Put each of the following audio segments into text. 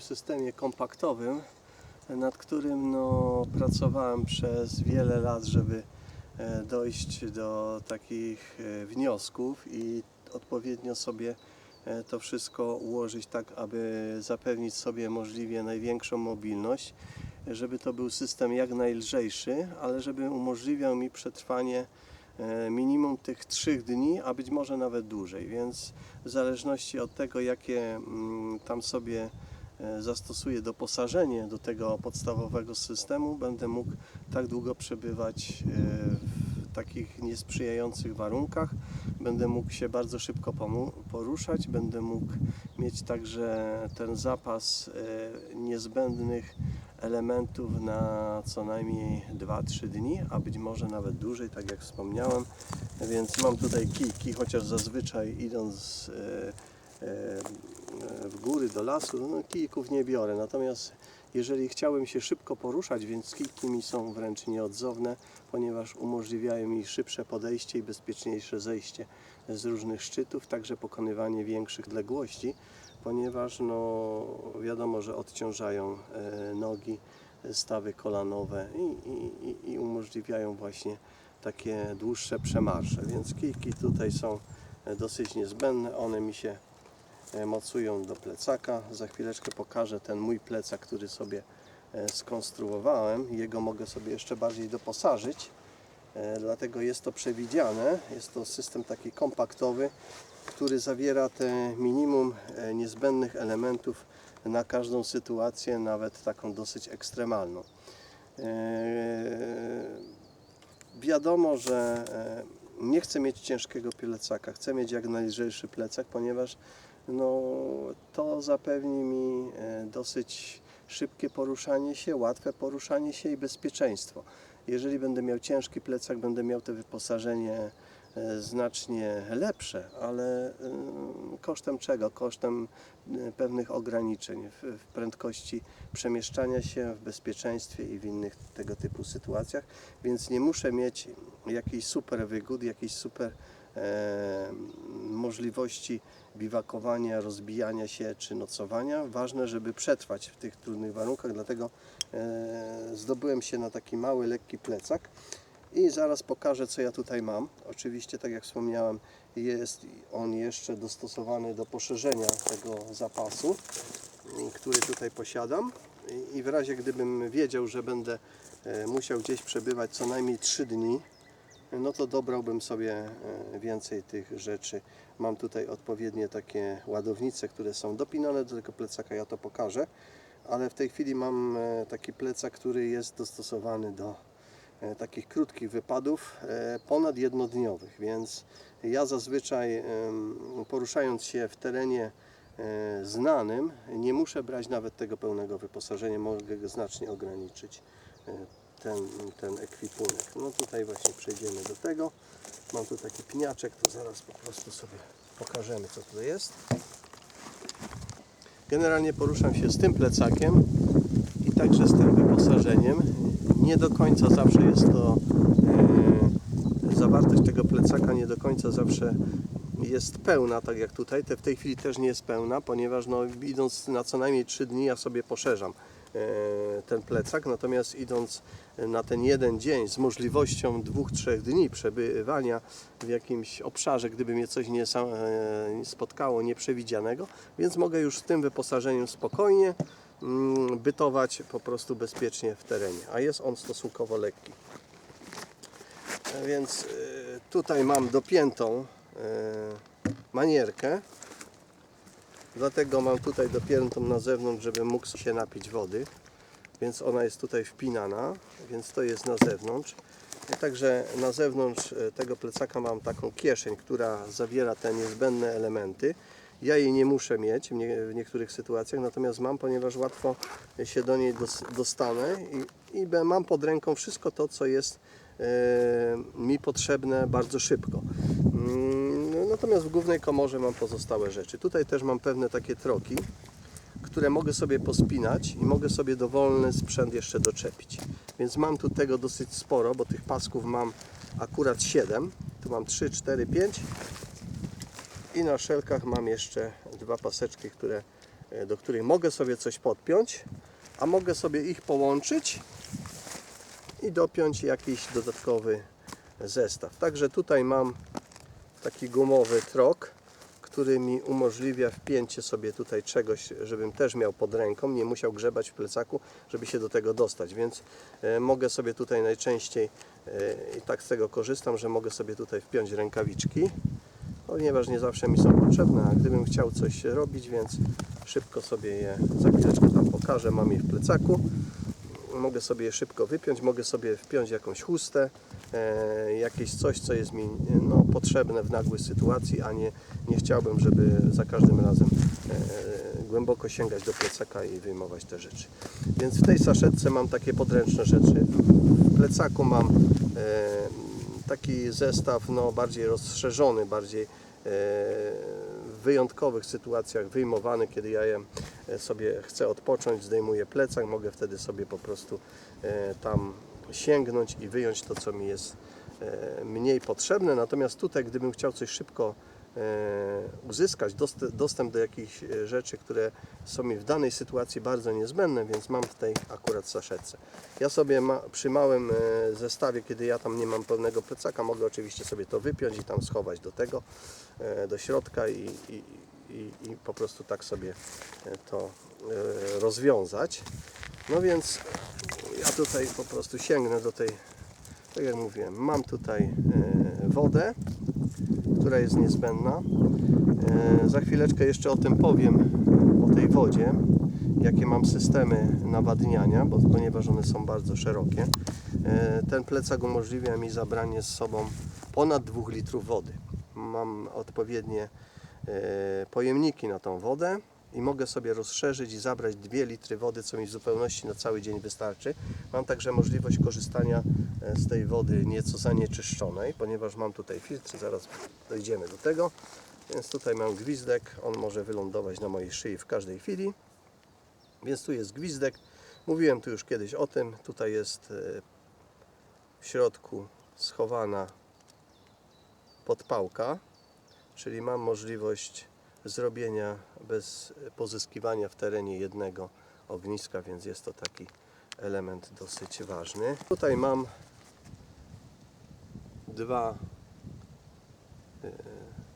moim systemie kompaktowym, nad którym no, pracowałem przez wiele lat, żeby e, dojść do takich e, wniosków i odpowiednio sobie e, to wszystko ułożyć tak, aby zapewnić sobie możliwie największą mobilność, żeby to był system jak najlżejszy, ale żeby umożliwiał mi przetrwanie minimum tych trzech dni, a być może nawet dłużej, więc w zależności od tego, jakie mm, tam sobie zastosuję doposażenie do tego podstawowego systemu, będę mógł tak długo przebywać e, w takich niesprzyjających warunkach. Będę mógł się bardzo szybko poruszać, będę mógł mieć także ten zapas e, niezbędnych elementów na co najmniej 2-3 dni, a być może nawet dłużej, tak jak wspomniałem. Więc mam tutaj kijki, chociaż zazwyczaj idąc e, e, w góry do lasu, no, kijków nie biorę. Natomiast jeżeli chciałem się szybko poruszać, więc kijki mi są wręcz nieodzowne, ponieważ umożliwiają mi szybsze podejście i bezpieczniejsze zejście z różnych szczytów, także pokonywanie większych odległości, ponieważ no, wiadomo, że odciążają e, nogi, stawy kolanowe i, i, i- umożliwiają właśnie takie dłuższe przemarsze. Więc kijki tutaj są e, dosyć niezbędne. One mi się mocują do plecaka. Za chwileczkę pokażę ten mój plecak, który sobie e, skonstruowałem. Jego mogę sobie jeszcze bardziej doposażyć. E, Dlatego jest to przewidziane. Jest to system taki kompaktowy, który zawiera te minimum e, niezbędnych elementów na każdą sytuację, nawet taką dosyć ekstremalną. E, Wiadomo, że e, nie chcę mieć ciężkiego plecaka, chcę mieć jak najlżejszy plecak, ponieważ no, to zapewni mi e, dosyć szybkie poruszanie się, łatwe poruszanie się i bezpieczeństwo. Jeżeli będę miał ciężki plecak, będę miał to wyposażenie e, znacznie lepsze, ale e, kosztem czego? Kosztem pewnych ograniczeń w, prędkości przemieszczania się, w bezpieczeństwie i w innych tego typu sytuacjach, więc nie muszę mieć jakiejś super wygód, jakiejś super możliwości biwakowania, rozbijania się czy nocowania. Ważne, żeby przetrwać w tych trudnych warunkach, dlatego e, zdobyłem się na taki mały, lekki plecak i zaraz pokażę, co ja tutaj mam. Oczywiście, tak jak wspomniałem, jest on jeszcze dostosowany do poszerzenia tego zapasu, który tutaj posiadam. I- I w razie gdybym wiedział, że będę e, musiał gdzieś przebywać co najmniej 3 dni, no to dobrałbym sobie e, więcej tych rzeczy. Mam tutaj odpowiednie takie ładownice, które są dopinane do tego plecaka, ja to pokażę. Ale w tej chwili mam e, taki plecak, który jest dostosowany do e, takich krótkich wypadów ponad jednodniowych, więc ja zazwyczaj poruszając się w terenie znanym nie muszę brać nawet tego pełnego wyposażenia, mogę go znacznie ograniczyć ten, ten ekwipunek. No tutaj właśnie przejdziemy do tego. Mam tu taki pniaczek, to zaraz po prostu sobie pokażemy co tutaj jest. Generalnie poruszam się z tym plecakiem i także z tym wyposażeniem. Nie do końca zawsze jest to e, zawartość tego plecaka nie do końca zawsze jest pełna, tak jak tutaj. Te w tej chwili też nie jest pełna, ponieważ no, idąc na co najmniej 3 dni ja sobie poszerzam ten plecak, natomiast idąc na ten jeden dzień z możliwością dwóch, trzech dni przebywania w jakimś obszarze, gdyby mnie coś nie e, spotkało nieprzewidzianego, więc mogę już z tym wyposażeniem spokojnie mm, bytować po prostu bezpiecznie w terenie, a jest on stosunkowo lekki. E, Więc e, tutaj mam dopiętą e, manierkę, dlatego mam tutaj dopiętą na zewnątrz, żeby mógł się napić wody, więc ona jest tutaj wpinana, więc to jest na zewnątrz. Także na zewnątrz e, tego plecaka mam taką kieszeń, która zawiera te niezbędne elementy. Ja jej nie muszę mieć w, nie, w niektórych sytuacjach, natomiast mam, ponieważ łatwo się do niej dos, dostanę i, mam pod ręką wszystko to, co jest e, mi potrzebne bardzo szybko. Natomiast w głównej komorze mam pozostałe rzeczy. Tutaj też mam pewne takie troki, które mogę sobie pospinać i mogę sobie dowolny sprzęt jeszcze doczepić. Więc mam tu tego dosyć sporo, bo tych pasków mam akurat 7. Tu mam 3, 4, 5 i na szelkach mam jeszcze dwa paseczki, które e, do której mogę sobie coś podpiąć, a mogę sobie ich połączyć i dopiąć jakiś dodatkowy zestaw. Także tutaj mam taki gumowy trok, który mi umożliwia wpięcie sobie tutaj czegoś, żebym też miał pod ręką, nie musiał grzebać w plecaku, żeby się do tego dostać, więc e, mogę sobie tutaj najczęściej e, i tak z tego korzystam, że mogę sobie tutaj wpiąć rękawiczki, ponieważ nie zawsze mi są potrzebne, a gdybym chciał coś robić, więc szybko sobie je za chwileczkę tam pokażę, mam je w plecaku. Mogę sobie je szybko wypiąć, mogę sobie wpiąć jakąś chustę, jakieś coś, co jest mi no, potrzebne w nagłej sytuacji, a nie, nie chciałbym, żeby za każdym razem e, głęboko sięgać do plecaka i wyjmować te rzeczy. Więc w tej saszetce mam takie podręczne rzeczy. W plecaku mam e, taki zestaw no, bardziej rozszerzony, bardziej e, w wyjątkowych sytuacjach wyjmowany, kiedy ja e, sobie chcę odpocząć, zdejmuję plecak, mogę wtedy sobie po prostu e, tam sięgnąć i wyjąć to, co mi jest e, mniej potrzebne. Natomiast tutaj, gdybym chciał coś szybko e, uzyskać, dost- dostęp do jakichś e, rzeczy, które są mi w danej sytuacji bardzo niezbędne, więc mam w tej akurat saszetce. Ja sobie przy małym zestawie, kiedy ja tam nie mam pełnego plecaka, mogę oczywiście sobie to wypiąć i tam schować do tego, do środka i, i, i, i po prostu tak sobie to rozwiązać. No więc ja tutaj po prostu sięgnę do tej, tak jak mówiłem, mam tutaj e, wodę, która jest niezbędna. E, Za chwileczkę jeszcze o tym powiem, o tej wodzie, jakie mam systemy nawadniania, bo, ponieważ one są bardzo szerokie. E, Ten plecak umożliwia mi zabranie z sobą ponad 2 litrów wody. Mam odpowiednie e, pojemniki na tą wodę i mogę sobie rozszerzyć i zabrać 2 litry wody, co mi w zupełności na cały dzień wystarczy. Mam także możliwość korzystania e, z tej wody nieco zanieczyszczonej, ponieważ mam tutaj filtr, zaraz dojdziemy do tego. Więc tutaj mam gwizdek, on może wylądować na mojej szyi w każdej chwili. Więc tu jest gwizdek. Mówiłem tu już kiedyś o tym. Tutaj jest e, w środku schowana podpałka, czyli mam możliwość zrobienia bez pozyskiwania w terenie jednego ogniska, więc jest to taki element dosyć ważny. Tutaj mam dwa e,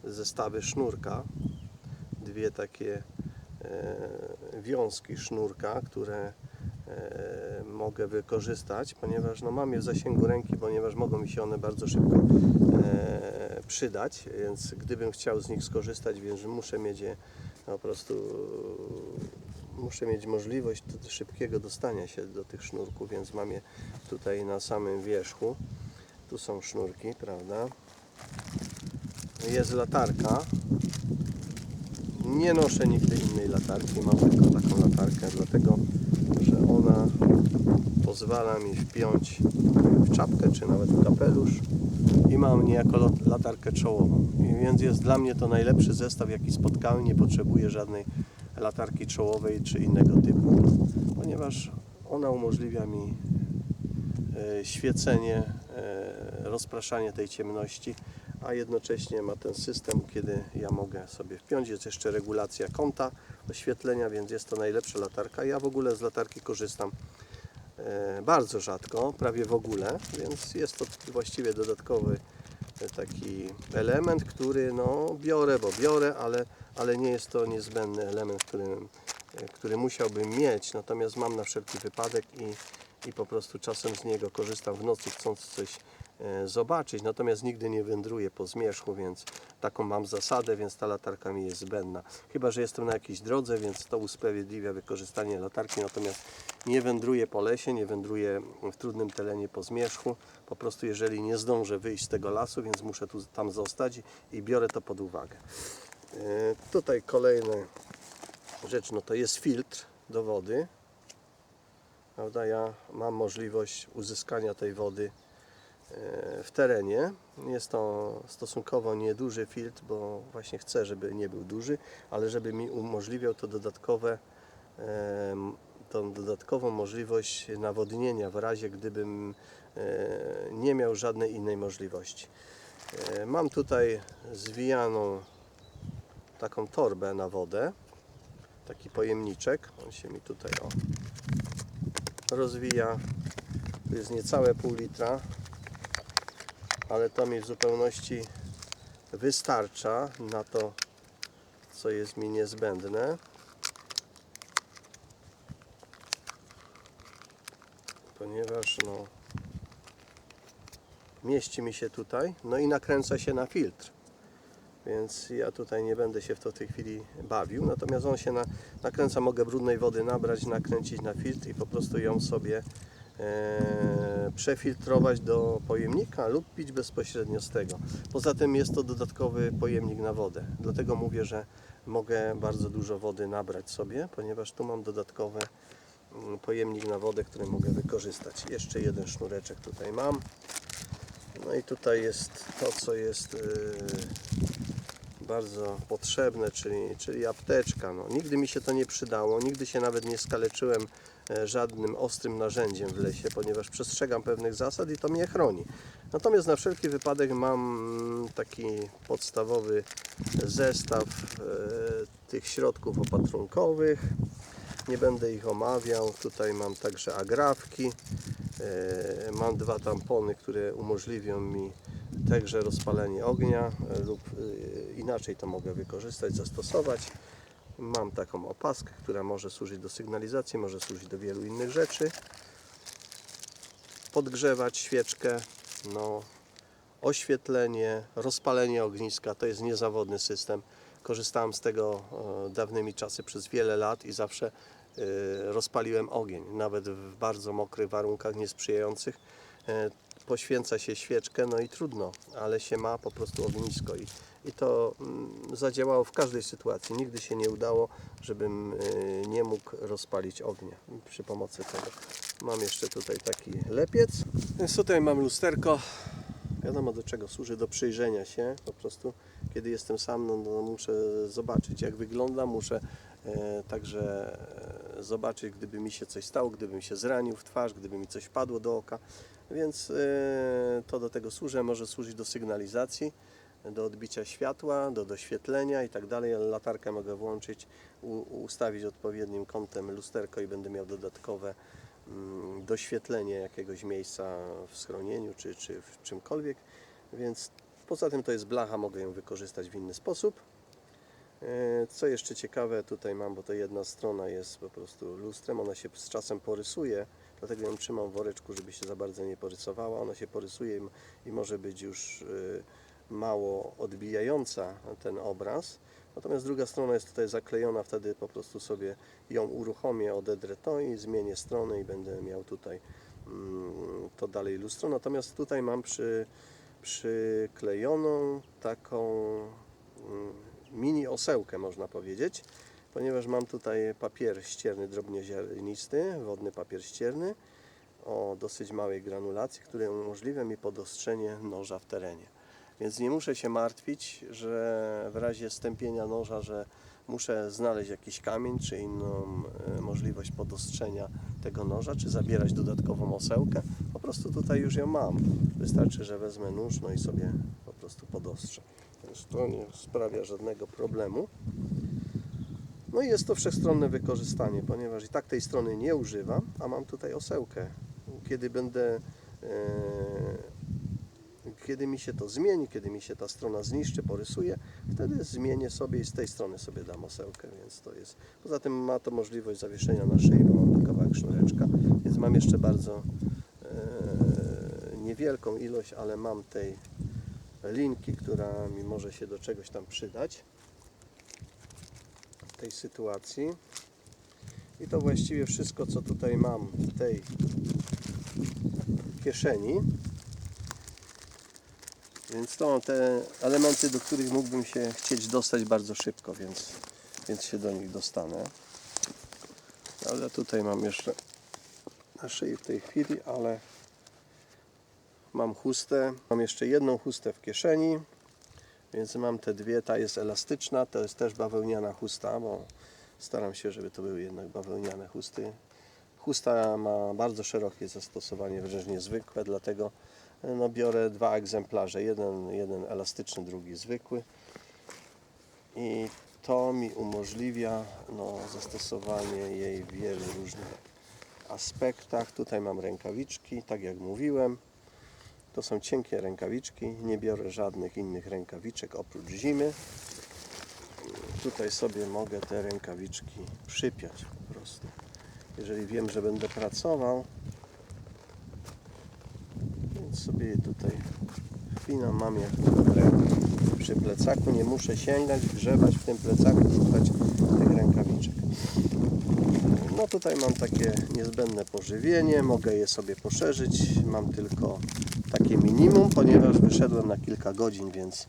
zestawy sznurka, dwie takie e, wiązki sznurka, które e, mogę wykorzystać, ponieważ no, mam je w zasięgu ręki, ponieważ mogą mi się one bardzo szybko przydać, więc gdybym chciał z nich skorzystać, więc muszę mieć je po prostu muszę mieć możliwość szybkiego dostania się do tych sznurków, więc mam je tutaj na samym wierzchu. Tu są sznurki, prawda? Jest latarka. Nie noszę nigdy innej latarki, mam tylko taką latarkę, dlatego że ona pozwala mi wpiąć w czapkę czy nawet w kapelusz i mam niejako latarkę czołową. Więc jest dla mnie to najlepszy zestaw, jaki spotkałem. Nie potrzebuję żadnej latarki czołowej czy innego typu, ponieważ ona umożliwia mi e, świecenie, e, rozpraszanie tej ciemności, a jednocześnie ma ten system, kiedy ja mogę sobie wpiąć. Jest jeszcze regulacja kąta oświetlenia, więc jest to najlepsza latarka. Ja w ogóle z latarki korzystam bardzo rzadko, prawie w ogóle, więc jest to właściwie dodatkowy e, taki element, który no biorę, bo biorę, ale, ale nie jest to niezbędny element, który, e, który musiałbym mieć, natomiast mam na wszelki wypadek i, i po prostu czasem z niego korzystam w nocy, chcąc coś e, zobaczyć, natomiast nigdy nie wędruję po zmierzchu, więc taką mam zasadę, więc ta latarka mi jest zbędna. Chyba, że jestem na jakiejś drodze, więc to usprawiedliwia wykorzystanie latarki, natomiast nie wędruję po lesie, nie wędruję w trudnym terenie po zmierzchu, po prostu jeżeli nie zdążę wyjść z tego lasu, więc muszę tu, tam zostać i biorę to pod uwagę. E, Tutaj kolejna rzecz, no to jest filtr do wody. Prawda? Ja mam możliwość uzyskania tej wody w terenie. Jest to stosunkowo nieduży filtr, bo właśnie chcę, żeby nie był duży, ale żeby mi umożliwiał to dodatkowe, em, tą dodatkową możliwość nawodnienia w razie gdybym e, nie miał żadnej innej możliwości. E, Mam tutaj zwijaną taką torbę na wodę. taki pojemniczek. On się mi tutaj o, rozwija. Tu jest niecałe pół litra, ale to mi w zupełności wystarcza na to, co jest mi niezbędne. Ponieważ no, mieści mi się tutaj, no i nakręca się na filtr. Więc ja tutaj nie będę się w to w tej chwili bawił. Natomiast on się na, nakręca, mogę brudnej wody nabrać, nakręcić na filtr i po prostu ją sobie przefiltrować do pojemnika lub pić bezpośrednio z tego. Poza tym jest to dodatkowy pojemnik na wodę. Dlatego mówię, że mogę bardzo dużo wody nabrać sobie, ponieważ tu mam dodatkowy mm, pojemnik na wodę, który mogę wykorzystać. Jeszcze jeden sznureczek tutaj mam. No i tutaj jest to, co jest yy, bardzo potrzebne, czyli, czyli apteczka. No, nigdy mi się to nie przydało, nigdy się nawet nie skaleczyłem e, żadnym ostrym narzędziem w lesie, ponieważ przestrzegam pewnych zasad i to mnie chroni. Natomiast na wszelki wypadek mam taki podstawowy zestaw e, tych środków opatrunkowych. Nie będę ich omawiał. Tutaj mam także agrafki. E, Mam dwa tampony, które umożliwią mi także rozpalenie ognia e, lub e, inaczej to mogę wykorzystać, zastosować. Mam taką opaskę, która może służyć do sygnalizacji, może służyć do wielu innych rzeczy. Podgrzewać świeczkę, no, oświetlenie, rozpalenie ogniska to jest niezawodny system. Korzystałem z tego e, dawnymi czasy przez wiele lat i zawsze rozpaliłem ogień, nawet w bardzo mokrych warunkach niesprzyjających. Poświęca się świeczkę, no i trudno, ale się ma po prostu ognisko i, i to mm, zadziałało w każdej sytuacji. Nigdy się nie udało, żebym e, nie mógł rozpalić ognia przy pomocy tego. Mam jeszcze tutaj taki lepiec. Więc tutaj mam lusterko. Wiadomo do czego służy, do przyjrzenia się. Po prostu kiedy jestem sam, no, no muszę zobaczyć jak wygląda, muszę e, także e, zobaczyć gdyby mi się coś stało, gdybym się zranił w twarz, gdyby mi coś padło do oka. Więc e, to do tego służy, może służyć do sygnalizacji, do odbicia światła, do doświetlenia i tak dalej. ale Latarkę mogę włączyć, ustawić odpowiednim kątem lusterko i będę miał dodatkowe mm, doświetlenie jakiegoś miejsca w schronieniu czy, czy w czymkolwiek. Więc poza tym to jest blacha, mogę ją wykorzystać w inny sposób. E, Co jeszcze ciekawe, tutaj mam, bo to jedna strona jest po prostu lustrem, ona się z czasem porysuje, dlatego ją trzymam w woreczku, żeby się za bardzo nie porysowała. Ona się porysuje i może być już e, mało odbijająca ten obraz. Natomiast druga strona jest tutaj zaklejona, wtedy po prostu sobie ją uruchomię, odedrę to i zmienię stronę i będę miał tutaj mm, to dalej lustro. Natomiast tutaj mam przy, przyklejoną taką mm, mini osełkę można powiedzieć, ponieważ mam tutaj papier ścierny drobnoziarnisty, wodny papier ścierny o dosyć małej granulacji, który umożliwia mi podostrzenie noża w terenie. Więc nie muszę się martwić, że w razie stępienia noża, że muszę znaleźć jakiś kamień czy inną e, możliwość podostrzenia tego noża, czy zabierać dodatkową osełkę. Po prostu tutaj już ją mam. Wystarczy, że wezmę nóż no i sobie po prostu podostrzę. To nie sprawia żadnego problemu. No i jest to wszechstronne wykorzystanie, ponieważ i tak tej strony nie używam, a mam tutaj osełkę. Kiedy będę e, kiedy mi się to zmieni, kiedy mi się ta strona zniszczy, porysuje, wtedy zmienię sobie i z tej strony sobie dam osełkę, więc to jest. Poza tym ma to możliwość zawieszenia na szyi, bo mam tu kawałek sznureczka, więc mam jeszcze bardzo e, niewielką ilość, ale mam tej linki, która mi może się do czegoś tam przydać w tej sytuacji. I to właściwie wszystko, co tutaj mam w tej kieszeni. Więc to te elementy, do których mógłbym się chcieć dostać bardzo szybko, więc, więc się do nich dostanę. Ale tutaj mam jeszcze na szyi w tej chwili, ale mam chustę. Mam jeszcze jedną chustę w kieszeni, więc mam te dwie. Ta jest elastyczna, to jest też bawełniana chusta, bo staram się, żeby to były jednak bawełniane chusty. Chusta ma bardzo szerokie zastosowanie, wręcz niezwykłe, dlatego no, biorę dwa egzemplarze. Jeden, jeden elastyczny, drugi zwykły. I to mi umożliwia no, zastosowanie jej w wielu różnych aspektach. Tutaj mam rękawiczki, tak jak mówiłem. To są cienkie rękawiczki, nie biorę żadnych innych rękawiczek oprócz zimy. Tutaj sobie mogę te rękawiczki przypiąć po prostu. Jeżeli wiem, że będę pracował, więc sobie je tutaj wpinam, mam je przy plecaku, nie muszę sięgać, grzebać w tym plecaku, szukać tych rękawiczek. No tutaj mam takie niezbędne pożywienie, mogę je sobie poszerzyć, mam tylko takie minimum, ponieważ wyszedłem na kilka godzin, więc,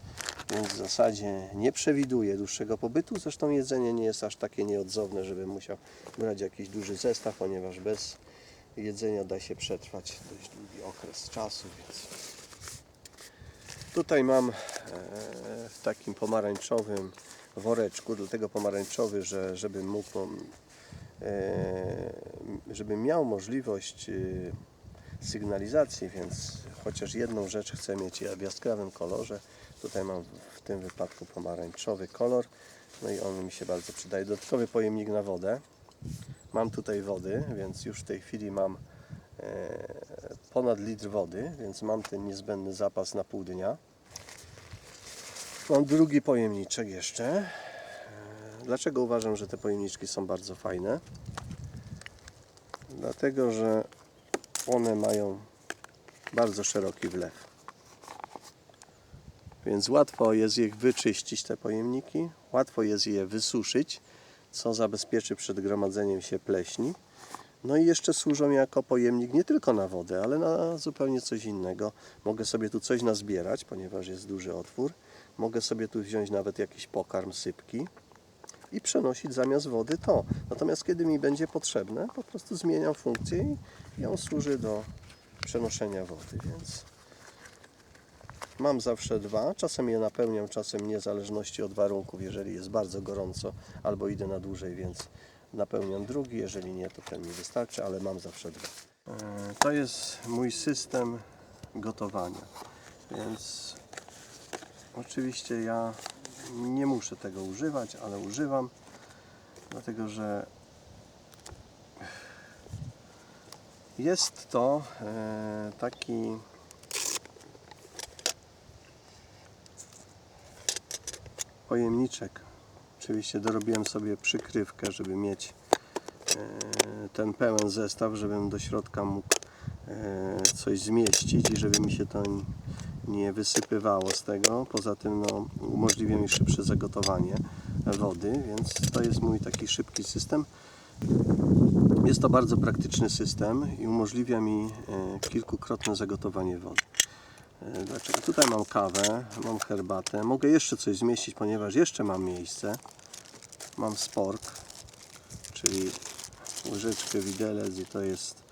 więc w zasadzie nie przewiduję dłuższego pobytu. Zresztą jedzenie nie jest aż takie nieodzowne, żebym musiał brać jakiś duży zestaw, ponieważ bez jedzenia da się przetrwać dość długi okres czasu, więc tutaj mam e, w takim pomarańczowym woreczku, dlatego pomarańczowy, że żebym mógł e, żebym miał możliwość e, sygnalizacji, więc chociaż jedną rzecz chcę mieć w jaskrawym kolorze. Tutaj mam w tym wypadku pomarańczowy kolor, no i on mi się bardzo przydaje. Dodatkowy pojemnik na wodę. Mam tutaj wody, więc już w tej chwili mam e, ponad litr wody, więc mam ten niezbędny zapas na pół dnia. Mam drugi pojemniczek jeszcze. Dlaczego uważam, że te pojemniczki są bardzo fajne? Dlatego, że one mają bardzo szeroki wlew. Więc łatwo jest je wyczyścić, te pojemniki, łatwo jest je wysuszyć, co zabezpieczy przed gromadzeniem się pleśni. No i jeszcze służą jako pojemnik nie tylko na wodę, ale na zupełnie coś innego. Mogę sobie tu coś nazbierać, ponieważ jest duży otwór. Mogę sobie tu wziąć nawet jakiś pokarm, sypki i przenosić zamiast wody to. Natomiast kiedy mi będzie potrzebne, po prostu zmieniam funkcję i on służy do przenoszenia wody, więc mam zawsze dwa. Czasem je napełniam, czasem nie, w zależności od warunków. Jeżeli jest bardzo gorąco albo idę na dłużej, więc napełniam drugi. Jeżeli nie, to ten mi wystarczy, ale mam zawsze dwa. E, To jest mój system gotowania, więc oczywiście ja nie muszę tego używać, ale używam, dlatego że jest to e, taki pojemniczek. Oczywiście dorobiłem sobie przykrywkę, żeby mieć e, ten pełen zestaw, żebym do środka mógł e, coś zmieścić i żeby mi się to nie wysypywało z tego. Poza tym no, umożliwia mi szybsze zagotowanie wody, więc to jest mój taki szybki system. Jest to bardzo praktyczny system i umożliwia mi e, kilkukrotne zagotowanie wody. E, Dlaczego? Tutaj mam kawę, mam herbatę. Mogę jeszcze coś zmieścić, ponieważ jeszcze mam miejsce. Mam spork, czyli łyżeczkę widelec i to jest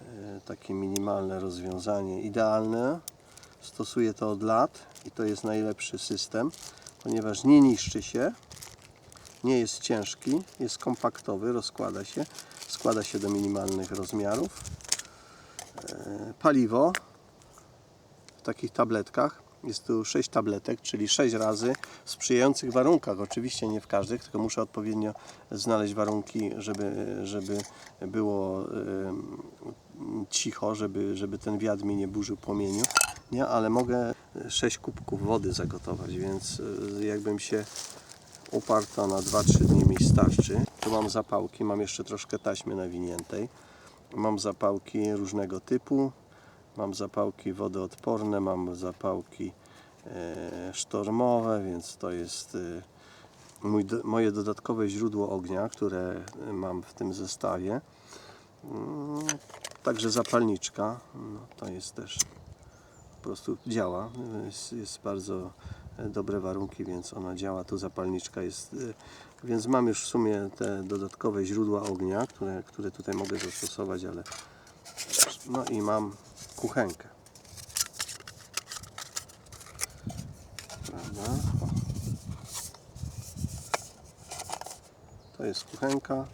e, takie minimalne rozwiązanie. Idealne. Stosuję to od lat i to jest najlepszy system, ponieważ nie niszczy się, nie jest ciężki, jest kompaktowy, rozkłada się, składa się do minimalnych rozmiarów. E, Paliwo w takich tabletkach. Jest tu 6 tabletek, czyli 6 razy w sprzyjających warunkach. Oczywiście nie w każdych, tylko muszę odpowiednio znaleźć warunki, żeby, żeby było em, cicho, żeby, żeby ten wiatr mi nie burzył płomieniu. Nie, ale mogę 6 kubków wody zagotować, więc y, jakbym się uparł, to na 2-3 dni mi starczy. Tu mam zapałki, mam jeszcze troszkę taśmy nawiniętej. Mam zapałki różnego typu. Mam zapałki wodoodporne, mam zapałki e, sztormowe, więc to jest e, mój, moje dodatkowe źródło ognia, które e, mam w tym zestawie. Mm, Także zapalniczka, no, to jest też prostu działa. Jest, jest bardzo e, dobre warunki, więc ona działa. Tu zapalniczka jest, e, więc mam już w sumie te dodatkowe źródła ognia, które, które tutaj mogę zastosować, ale no i mam kuchenkę. Prawda? To jest kuchenka.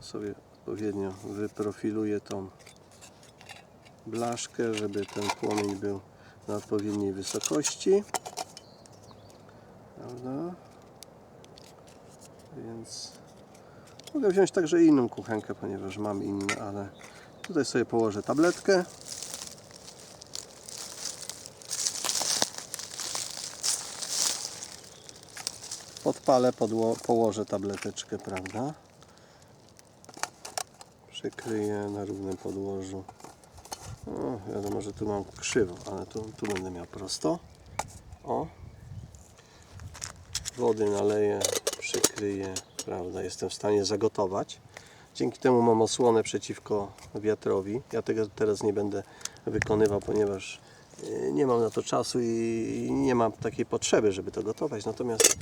Sobie odpowiednio wyprofiluję tą blaszkę, żeby ten płomień był na odpowiedniej wysokości. Prawda? Więc mogę wziąć także inną kuchenkę, ponieważ mam inne, ale tutaj sobie położę tabletkę. Podpalę, podło, położę tableteczkę, prawda? Przykryję na równym podłożu. O, wiadomo, że tu mam krzywo, ale tu, tu będę miał prosto. O. Wody naleję, przykryję, prawda? Jestem w stanie zagotować. Dzięki temu mam osłonę przeciwko wiatrowi. Ja tego teraz nie będę wykonywał, ponieważ y, nie mam na to czasu i nie mam takiej potrzeby, żeby to gotować. Natomiast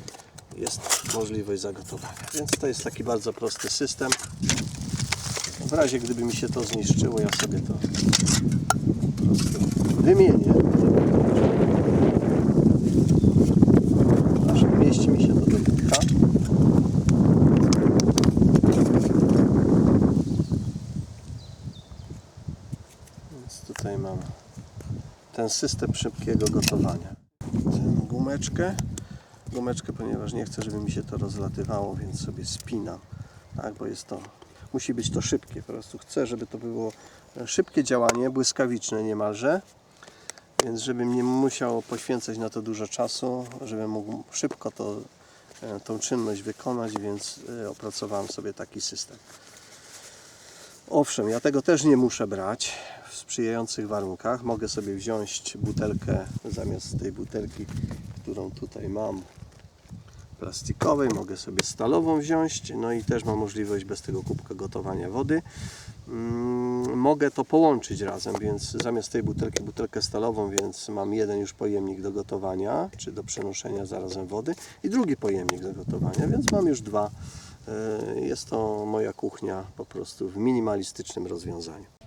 jest możliwość zagotowania. Więc to jest taki bardzo prosty system. W razie gdyby mi się to zniszczyło, ja sobie to po prostu wymienię. Aż mieści mi się to do. Więc tutaj mam ten system szybkiego gotowania. Tę gumeczkę, gumeczkę, ponieważ nie chcę, żeby mi się to rozlatywało, więc sobie spinam, tak, bo jest to, musi być to szybkie, po prostu chcę, żeby to było szybkie działanie, błyskawiczne niemalże, więc żebym nie musiał poświęcać na to dużo czasu, żebym mógł szybko to, e, tą czynność wykonać, więc e, opracowałem sobie taki system. Owszem, ja tego też nie muszę brać w sprzyjających warunkach. Mogę sobie wziąć butelkę zamiast tej butelki, którą tutaj mam plastikowej, mogę sobie stalową wziąć, no i też mam możliwość bez tego kubka gotowania wody. Mm, mogę to połączyć razem, więc zamiast tej butelki butelkę stalową, więc mam jeden już pojemnik do gotowania, czy do przenoszenia zarazem wody i drugi pojemnik do gotowania, więc mam już dwa. E, Jest to moja kuchnia po prostu w minimalistycznym rozwiązaniu.